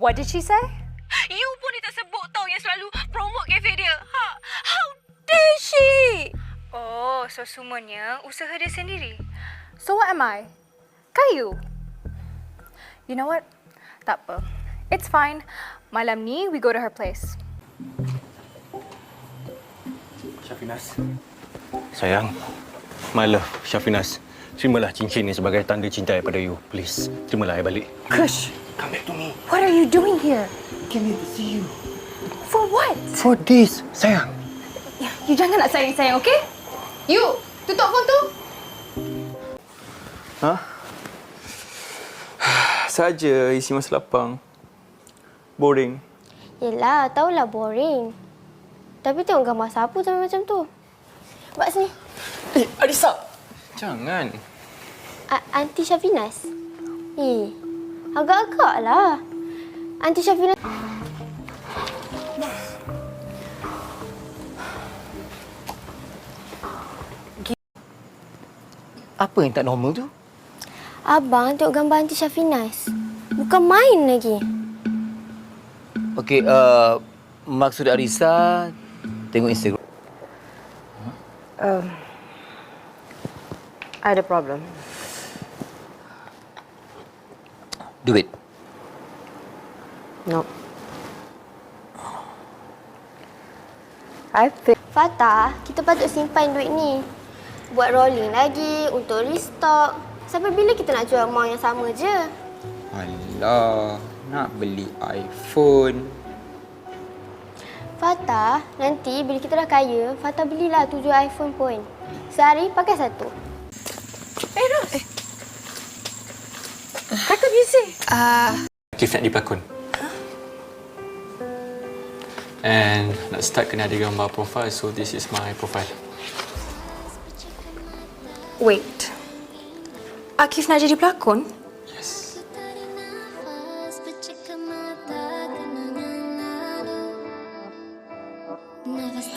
What did she say? You pun dia tak sebut tau yang selalu promote cafe dia. Ha, how dare she? Oh, so semuanya usaha dia sendiri. So what am I? Kayu? You know what? Tak apa. It's fine. Malam ni, we go to her place. Syafinas. Sayang. My love, Syafinas. Terimalah cincin ni sebagai tanda cinta daripada you. Please, terimalah I balik. Kush, Come back to me. what are you doing here? Came here to see you. For what? For this, sayang. You jangan nak sayang-sayang, okay? You, tutup phone tu. Ha? Saja isi masa lapang. Boring. Yelah, tahulah boring. Tapi tengok gambar sapu sampai macam tu. Buat sini. Eh, Adisa! Jangan. A- Aunty Syafinas. Eh, agak-agak lah. Aunty Syafinas. Apa yang tak normal tu? Abang tengok gambar Aunty Syafinas. Bukan main lagi. Okey, uh, maksud Arisa tengok Instagram. I had a problem. Do it. No. I think Fatah, kita patut simpan duit ni. Buat rolling lagi, untuk restock. Sampai bila kita nak jual amount yang sama je? Alah, nak beli iPhone. Fatah, nanti bila kita dah kaya, Fatah belilah tujuh iPhone pun. Sehari pakai satu. Kakak busy. Akif nak dipelakon. And nak start kena ada gambar profile so this is my profile. Wait. Akif nak jadi pelakon? Yes. Nafas